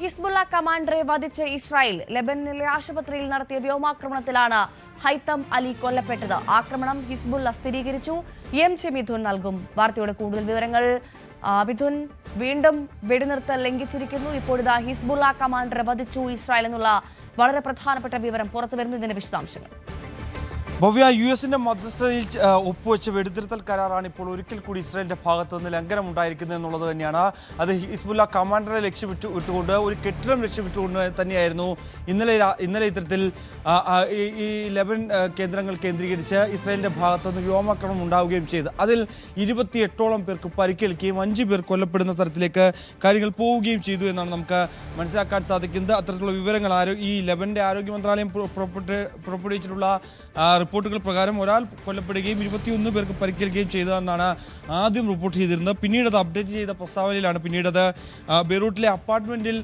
Hezbollah കമാൻഡറെ വധിച്ച് Israel ലെബനിലെ ആശുപത്രിയിൽ നടത്തിയ വ്യോമാക്രമണത്തിലാണ് Haitham Ali കൊല്ലപ്പെട്ടത്. ആക്രമണം ഹിസ്ബുള്ള സ്ഥിരീകരിച്ചു. എം ജെ മിഥുൻ നൽകും. വാർത്തയുടെ കൂടുതൽ വിവരങ്ങൾ. മിഥുൻ വീണ്ടും വെടിനിർത്തൽ ലംഘിച്ചിരിക്കുന്നു. ഇപ്പോഴിതാ ഹിസ്ബുള്ള കമാൻഡറെ വധിച്ചു ഇസ്രായേൽ എന്നുള്ള വളരെ പ്രധാനപ്പെട്ട വിവരം പുറത്തു വരുന്നു ഇതിന്റെ വിശദാംശങ്ങൾ. ഭവ്യ യു എസിന്റെ മധ്യസ്ഥതയിൽ ഒപ്പുവെച്ച വെടിതിരുത്തൽ കരാറാണ് ഇപ്പോൾ ഒരിക്കൽ കൂടി ഇസ്രായേലിന്റെ ഭാഗത്തു നിന്ന് ലംഘനം ഉണ്ടായിരിക്കുന്നത് എന്നുള്ളത് തന്നെയാണ്. അത് ഹിസ്ബുല്ല കമാൻഡറെ ലക്ഷ്യമിട്ട് ഇട്ടുകൊണ്ട് ഒരു കെട്ടിടം ലക്ഷ്യമിട്ടുകൊണ്ട് തന്നെയായിരുന്നു ഇന്നലെ ഇന്നലെ ഇത്തരത്തിൽ ഈ- ലെബൻ കേന്ദ്രങ്ങൾ കേന്ദ്രീകരിച്ച് ഇസ്രായേലിന്റെ ഭാഗത്തു നിന്ന് വ്യോമാക്രമണം ഉണ്ടാവുകയും ചെയ്തു. അതിൽ ഇരുപത്തിയെട്ടോളം പേർക്ക് പരിക്കേൽക്കുകയും അഞ്ച് പേർ കൊല്ലപ്പെടുന്ന സ്ഥലത്തിലേക്ക് കാര്യങ്ങൾ പോവുകയും ചെയ്തു എന്നാണ് നമുക്ക് മനസ്സിലാക്കാൻ സാധിക്കുന്നത്. അത്തരത്തിലുള്ള വിവരങ്ങൾ ആരോ ഈ ലെബന്റെ ആരോഗ്യ മന്ത്രാലയം പുറ- പുറപ്പെട്ട് പുറപ്പെടുവിച്ചിട്ടുള്ള റിപ്പോർട്ടുകൾ പ്രകാരം ഒരാൾ കൊല്ലപ്പെടുകയും ഇരുപത്തിയൊന്ന് പേർക്ക് പരിക്കേൽക്കുകയും ചെയ്തതെന്നാണ് ആദ്യം റിപ്പോർട്ട് ചെയ്തിരുന്നത്. പിന്നീട് അത് അപ്ഡേറ്റ് ചെയ്ത പ്രസ്താവനയിലാണ് പിന്നീട് അത് ബെയ്റൂട്ടിലെ അപ്പാർട്ട്മെന്റിൽ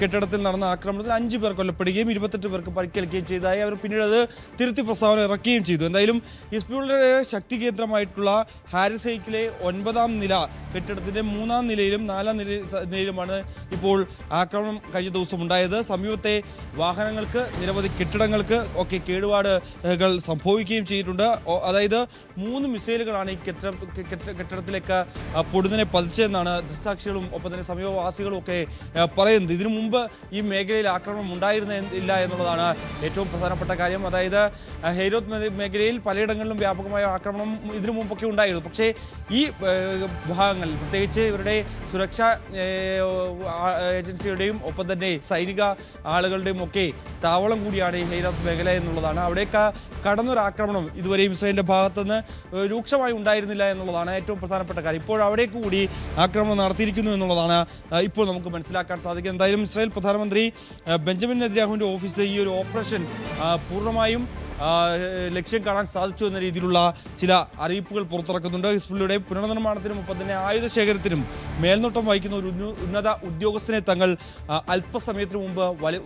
കെട്ടിടത്തിൽ നടന്ന ആക്രമണത്തിൽ അഞ്ച് പേർ കൊല്ലപ്പെടുകയും ഇരുപത്തെട്ട് പേർക്ക് പരിക്കേൽക്കുകയും ചെയ്തതായി അവർ പിന്നീട് തിരുത്തി പ്രസ്താവന ഇറക്കുകയും ചെയ്തു. എന്തായാലും ഇസ്ബിയുടെ ശക്തി കേന്ദ്രമായിട്ടുള്ള ഹാരിസൈക്കിലെ ഒൻപതാം നില കെട്ടിടത്തിന്റെ മൂന്നാം നിലയിലും നാലാം നില നിലയിലുമാണ് ഇപ്പോൾ ആക്രമണം കഴിഞ്ഞ ദിവസം ഉണ്ടായത്. സമീപത്തെ വാഹനങ്ങൾക്ക് നിരവധി കെട്ടിടങ്ങൾക്ക് ഒക്കെ കേടുപാടുകൾ സംഭവിക്കുകയും ചെയ്തിട്ടുണ്ട്. അതായത് മൂന്ന് മിസൈലുകളാണ് ഈ കെട്ടിടം കെട്ടിട- കെട്ടിടത്തിലേക്ക് പൊടുന്നിനെ പതിച്ചതെന്നാണ് ദൃക്സാക്ഷികളും ഒപ്പം തന്നെ സമീപവാസികളും ഒക്കെ പറയുന്നത്. ഇതിനു മുമ്പ് ഈ മേഖലയിൽ ആക്രമണം ഉണ്ടായിരുന്നില്ല എന്നുള്ളതാണ് ഏറ്റവും പ്രധാനപ്പെട്ട കാര്യം. അതായത് ഹെയ്രോത്ത് മേഖലയിൽ പലയിടങ്ങളിലും വ്യാപകമായ ആക്രമണം ഇതിനു മുമ്പൊക്കെ ഉണ്ടായിരുന്നു. പക്ഷേ ഈ ഏഹ്, ഭാഗങ്ങളിൽ പ്രത്യേകിച്ച് ഇവരുടെ സുരക്ഷാ ഏജൻസിയുടെയും ഒപ്പം തന്നെ സൈനിക ആളുകളുടെയും ഒക്കെ താവളം കൂടിയാണ് ഈ ഹെയ്രോത്ത് മേഖല എന്നുള്ളതാണ്. അവിടെയൊക്കെ കടന്നൊരാക്രമണം ഇതുവരെയും ഇസ്രായേലിന്റെ ഭാഗത്തുനിന്ന് രൂക്ഷമായി ഉണ്ടായിരുന്നില്ല എന്നുള്ളതാണ് ഏറ്റവും പ്രധാനപ്പെട്ട കാര്യം. ഇപ്പോൾ അവിടെ കൂടി ആക്രമണം നടത്തിയിരിക്കുന്നു എന്നുള്ളതാണ് ഇപ്പോൾ നമുക്ക് മനസ്സിലാക്കാൻ സാധിക്കുന്നത്. എന്തായാലും ഇസ്രായേൽ പ്രധാനമന്ത്രി ബെഞ്ചമിൻ നെതിരാഹുവിന്റെ ഓഫീസ് ഈ ഒരു ഓപ്പറേഷൻ പൂർണമായും ലക്ഷ്യം കാണാൻ സാധിച്ചു എന്ന രീതിയിലുള്ള ചില അറിയിപ്പുകൾ പുറത്തിറക്കുന്നുണ്ട്. ഹിസ്ബുള്ളിയുടെ പുനർനിർമ്മാണത്തിനും ഒപ്പം തന്നെ ആയുധ ശേഖരത്തിനും മേൽനോട്ടം വഹിക്കുന്ന ഒരു ഉന്നത ഉദ്യോഗസ്ഥനെ തങ്ങൾ അല്പസമയത്തിന് മുമ്പ്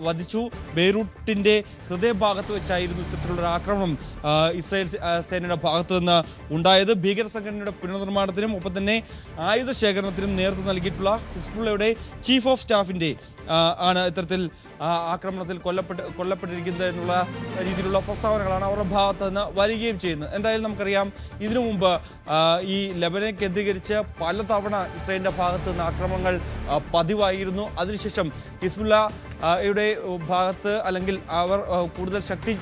വധിച്ചു. ബെയ്റൂട്ടിന്റെ ഹൃദയഭാഗത്ത് വെച്ചായിരുന്നു ഇത്തരത്തിലുള്ള ആക്രമണം ഇസ്രായേൽ സേനയുടെ ഭാഗത്തു നിന്ന് ഉണ്ടായത്. ഭീകര സംഘടനയുടെ പുനർനിർമ്മാണത്തിനും ഒപ്പം തന്നെ ആയുധ ശേഖരണത്തിനും നേതൃത്വം നൽകിയിട്ടുള്ള ഹിസ്ബുള്ളയുടെ ചീഫ് ഓഫ് സ്റ്റാഫിന്റെ ആ, ആണ് ഇത്തരത്തിൽ ആക്രമണത്തിൽ കൊല്ലപ്പെട്ട് കൊല്ലപ്പെട്ടിരിക്കുന്നത് എന്നുള്ള രീതിയിലുള്ള പ്രസ്താവനകളാണ് അവരുടെ ഭാഗത്ത് നിന്ന് വരികയും ചെയ്യുന്നത്. എന്തായാലും നമുക്കറിയാം ഇതിനു മുമ്പ് ഈ ലബനെ കേന്ദ്രീകരിച്ച് പലതവണ ഇസ്രയേലിന്റെ ഭാഗത്ത് നിന്ന് ആക്രമണങ്ങൾ പതിവായിരുന്നു. അതിനുശേഷം ഹിസ്ബുള്ള ആ, യുടെ ഭാഗത്ത് അല്ലെങ്കിൽ അവർ കൂടുതൽ ശക്തി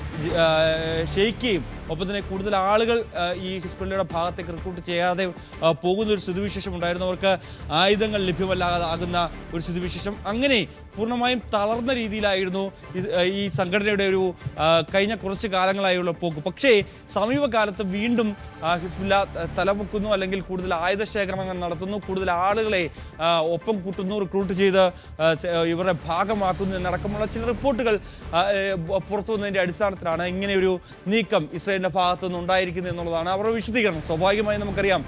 ക്ഷയിക്കുകയും ഒപ്പം തന്നെ കൂടുതൽ ആളുകൾ ഈ ഹിസ്ബുള്ളയുടെ ഭാഗത്തേക്ക് റിക്രൂട്ട് ചെയ്യാതെ പോകുന്ന ഒരു സ്ഥിതിവിശേഷം ഉണ്ടായിരുന്നു അവർക്ക് ആയുധങ്ങൾ ലഭ്യമല്ലാതാകുന്ന ഒരു സ്ഥിതിവിശേഷം അങ്ങനെ പൂർണമായും തളർന്ന രീതിയിലായിരുന്നു ഈ സംഘടനയുടെ ഒരു കഴിഞ്ഞ കുറച്ച് കാലങ്ങളായുള്ള പോക്ക്. പക്ഷേ സമീപകാലത്ത് വീണ്ടും ഹിസ്ബുല്ല തലമുക്കുന്നു അല്ലെങ്കിൽ കൂടുതൽ ആയുധ ശേഖരണങ്ങൾ നടത്തുന്നു കൂടുതൽ ആളുകളെ ഒപ്പം കൂട്ടുന്നു റിക്രൂട്ട് ചെയ്ത് ഇവരുടെ ഭാഗമാക്കുന്നു. എന്നടക്കമുള്ള ചില റിപ്പോർട്ടുകൾ പുറത്തു വന്നതിന്റെ അടിസ്ഥാനത്തിലാണ് ഇങ്ങനെയൊരു നീക്കം ഇസ്രയേലിന്റെ ഭാഗത്തുനിന്ന് ഉണ്ടായിരിക്കുന്നത് എന്നുള്ളതാണ് അവരുടെ വിശദീകരണം. സ്വാഭാവികമായും നമുക്കറിയാം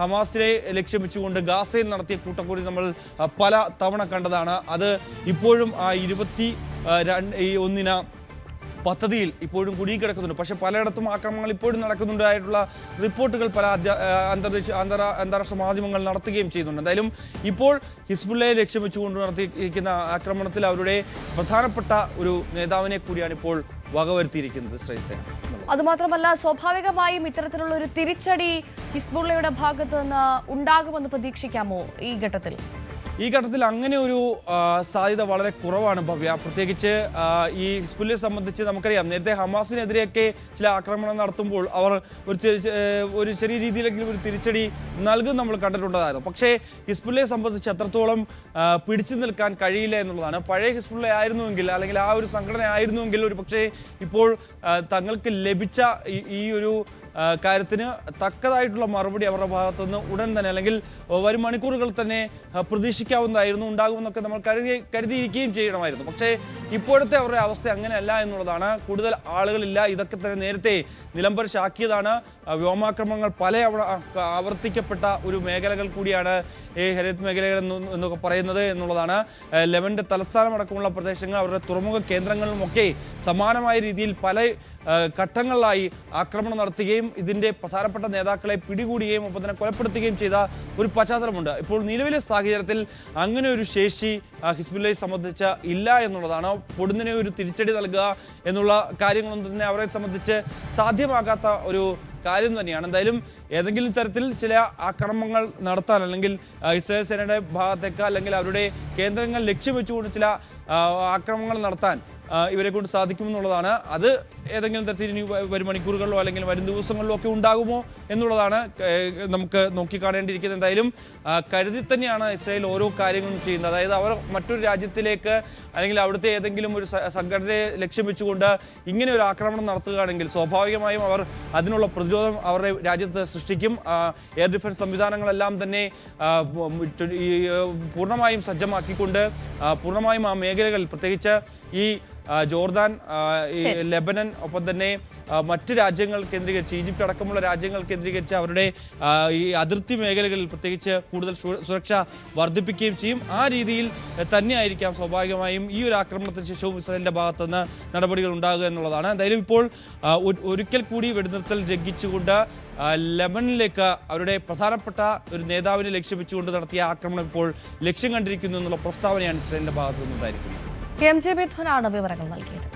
ഹമാസിനെ ലക്ഷ്യം വെച്ചുകൊണ്ട് ഗാസയിൽ നടത്തിയ കൂട്ടക്കൂടി നമ്മൾ പല തവണ കണ്ടതാണ്. അത് ഇപ്പോഴും ആ ഇരുപത്തി രണ്ട് ഒന്നിന പദ്ധതിയിൽ ഇപ്പോഴും കുടുങ്ങിക്കിടക്കുന്നുണ്ട്. പക്ഷേ പലയിടത്തും ആക്രമണങ്ങൾ ഇപ്പോഴും നടക്കുന്നുണ്ടായിട്ടുള്ള റിപ്പോർട്ടുകൾ പല അന്തർദേശീയ അന്തര അന്താരാഷ്ട്ര മാധ്യമങ്ങൾ നടത്തുകയും ചെയ്യുന്നുണ്ട്. എന്തായാലും ഇപ്പോൾ ഹിസ്ബുള്ളയെ ലക്ഷ്യം വെച്ചുകൊണ്ട് നടത്തിയിരിക്കുന്ന ആക്രമണത്തിൽ അവരുടെ പ്രധാനപ്പെട്ട ഒരു നേതാവിനെ കൂടിയാണ് ഇപ്പോൾ വകവരുത്തിയിരിക്കുന്നത് ശ്രീസേന അതുമാത്രമല്ല സ്വാഭാവികമായും ഇത്തരത്തിലുള്ള ഒരു തിരിച്ചടി ഹിസ്ബുള്ളയുടെ ഭാഗത്ത് നിന്ന് ഉണ്ടാകുമെന്ന് പ്രതീക്ഷിക്കാമോ ഈ ഘട്ടത്തിൽ? ഈ ഘട്ടത്തിൽ അങ്ങനെ ഒരു സാധ്യത വളരെ കുറവാണ് ഭവ്യ. പ്രത്യേകിച്ച് ഈ ഹിസ്ബുല്ലെ സംബന്ധിച്ച് നമുക്കറിയാം. നേരത്തെ ഹമാസിനെതിരെയൊക്കെ ചില ആക്രമണം നടത്തുമ്പോൾ അവർ ഒരു ഒരു ചെറിയ രീതിയിലെങ്കിലും ഒരു തിരിച്ചടി നൽകും നമ്മൾ കണ്ടിട്ടുണ്ടായിരുന്നു. പക്ഷേ ഹിസ്ബുല്ലെ സംബന്ധിച്ച് എത്രത്തോളം പിടിച്ചു നിൽക്കാൻ കഴിയില്ല എന്നുള്ളതാണ്. പഴയ ഹിസ്ബുള്ള ആയിരുന്നുവെങ്കിൽ അല്ലെങ്കിൽ ആ ഒരു സംഘടന ആയിരുന്നുവെങ്കിൽ ഒരു പക്ഷേ ഇപ്പോൾ തങ്ങൾക്ക് ലഭിച്ച ഈ- ഒരു കാര്യത്തിന് തക്കതായിട്ടുള്ള മറുപടി അവരുടെ ഭാഗത്തുനിന്ന് ഉടൻ തന്നെ അല്ലെങ്കിൽ വരും മണിക്കൂറുകൾ തന്നെ പ്രതീക്ഷിക്കാവുന്നതായിരുന്നു ഉണ്ടാകുമെന്നൊക്കെ നമ്മൾ കരുതി കരുതിയിരിക്കുകയും ചെയ്യണമായിരുന്നു. പക്ഷേ ഇപ്പോഴത്തെ അവരുടെ അവസ്ഥ അങ്ങനെയല്ല എന്നുള്ളതാണ്. കൂടുതൽ ആളുകളില്ല. ഇതൊക്കെ തന്നെ നേരത്തെ നിലംപരിശാക്കിയതാണ് വ്യോമാക്രമങ്ങൾ പല ആവർത്തിക്കപ്പെട്ട ഒരു മേഖലകൾ കൂടിയാണ് ഈ ഹരിത് മേഖലകൾ എന്ന് എന്നൊക്കെ പറയുന്നത് എന്നുള്ളതാണ്. ലെവന്റെ തലസ്ഥാനമടക്കമുള്ള പ്രദേശങ്ങൾ അവരുടെ തുറമുഖ കേന്ദ്രങ്ങളിലുമൊക്കെ സമാനമായ രീതിയിൽ പല ഘട്ടങ്ങളിലായി ആക്രമണം നടത്തുകയും പിടികൂടുകയും ഇതിന്റെ പ്രധാനപ്പെട്ട നേതാക്കളെ പിടികൂടുകയും ഒപ്പം തന്നെ കൊലപ്പെടുത്തുകയും ചെയ്ത ഒരു പശ്ചാത്തലമുണ്ട്. ഇപ്പോൾ നിലവിലെ സാഹചര്യത്തിൽ അങ്ങനെ ഒരു ശേഷി ഹിസ്ബുല്ല സംബന്ധിച്ച് ഇല്ല എന്നുള്ളതാണ്. പൊടുന്നിനെ ഒരു തിരിച്ചടി നൽകുക എന്നുള്ള കാര്യങ്ങളൊന്നും തന്നെ അവരെ സംബന്ധിച്ച് സാധ്യമാകാത്ത ഒരു കാര്യം തന്നെയാണ്. എന്തായാലും ഏതെങ്കിലും തരത്തിൽ ചില ആക്രമണങ്ങൾ നടത്താൻ അല്ലെങ്കിൽ ഇസ്രായേൽ സേനയുടെ ഭാഗത്തേക്ക് അല്ലെങ്കിൽ അവരുടെ കേന്ദ്രങ്ങൾ ലക്ഷ്യം വെച്ചുകൊണ്ട് ചില ആക്രമണങ്ങൾ നടത്താൻ ഇവരെ കൊണ്ട് സാധിക്കുമെന്നുള്ളതാണ്. അത് ഏതെങ്കിലും തരത്തിൽ ഇനി വരും മണിക്കൂറുകളിലോ അല്ലെങ്കിൽ വരും ദിവസങ്ങളിലോ ഒക്കെ ഉണ്ടാകുമോ എന്നുള്ളതാണ് നമുക്ക് നോക്കിക്കാണേണ്ടിയിരിക്കുന്നത്. എന്തായാലും കരുതി തന്നെയാണ് ഇസ്രായേൽ ഓരോ കാര്യങ്ങളും ചെയ്യുന്നത്. അതായത് അവർ മറ്റൊരു രാജ്യത്തിലേക്ക് അല്ലെങ്കിൽ അവിടുത്തെ ഏതെങ്കിലും ഒരു സംഘടനയെ ലക്ഷ്യം വെച്ചുകൊണ്ട് ഇങ്ങനെ ഒരു ആക്രമണം നടത്തുകയാണെങ്കിൽ സ്വാഭാവികമായും അവർ അതിനുള്ള പ്രതിരോധം അവരുടെ രാജ്യത്ത് സൃഷ്ടിക്കും. എയർ ഡിഫൻസ് സംവിധാനങ്ങളെല്ലാം തന്നെ പൂർണമായും സജ്ജമാക്കിക്കൊണ്ട് പൂർണമായും ആ മേഖലകളിൽ പ്രത്യേകിച്ച് ഈ ജോർദാൻ ഈ ലെബനൻ ഒപ്പം തന്നെ മറ്റ് രാജ്യങ്ങൾ കേന്ദ്രീകരിച്ച് ഈജിപ്റ്റ് അടക്കമുള്ള രാജ്യങ്ങൾ കേന്ദ്രീകരിച്ച് അവരുടെ ഈ അതിർത്തി മേഖലകളിൽ പ്രത്യേകിച്ച് കൂടുതൽ സുരക്ഷ വർദ്ധിപ്പിക്കുകയും ചെയ്യും. ആ രീതിയിൽ തന്നെയായിരിക്കാം സ്വാഭാവികമായും ഈ ഒരു ആക്രമണത്തിന് ശേഷവും ഇസ്രായേലിന്റെ ഭാഗത്തുനിന്ന് നടപടികൾ ഉണ്ടാകുക എന്നുള്ളതാണ്. എന്തായാലും ഇപ്പോൾ ഒരിക്കൽ കൂടി വെടിനിർത്തൽ ലംഘിച്ചുകൊണ്ട് ലെബനിലേക്ക് അവരുടെ പ്രധാനപ്പെട്ട ഒരു നേതാവിനെ ലക്ഷ്യം വെച്ചുകൊണ്ട് നടത്തിയ ആക്രമണം ഇപ്പോൾ ലക്ഷ്യം കണ്ടിരിക്കുന്നു എന്നുള്ള പ്രസ്താവനയാണ് ഇസ്രായേലിന്റെ ഭാഗത്തു നിന്നുണ്ടായിരിക്കുന്നത് എം ജെ മിഥുനാണ് വിവരങ്ങൾ നൽകിയത്.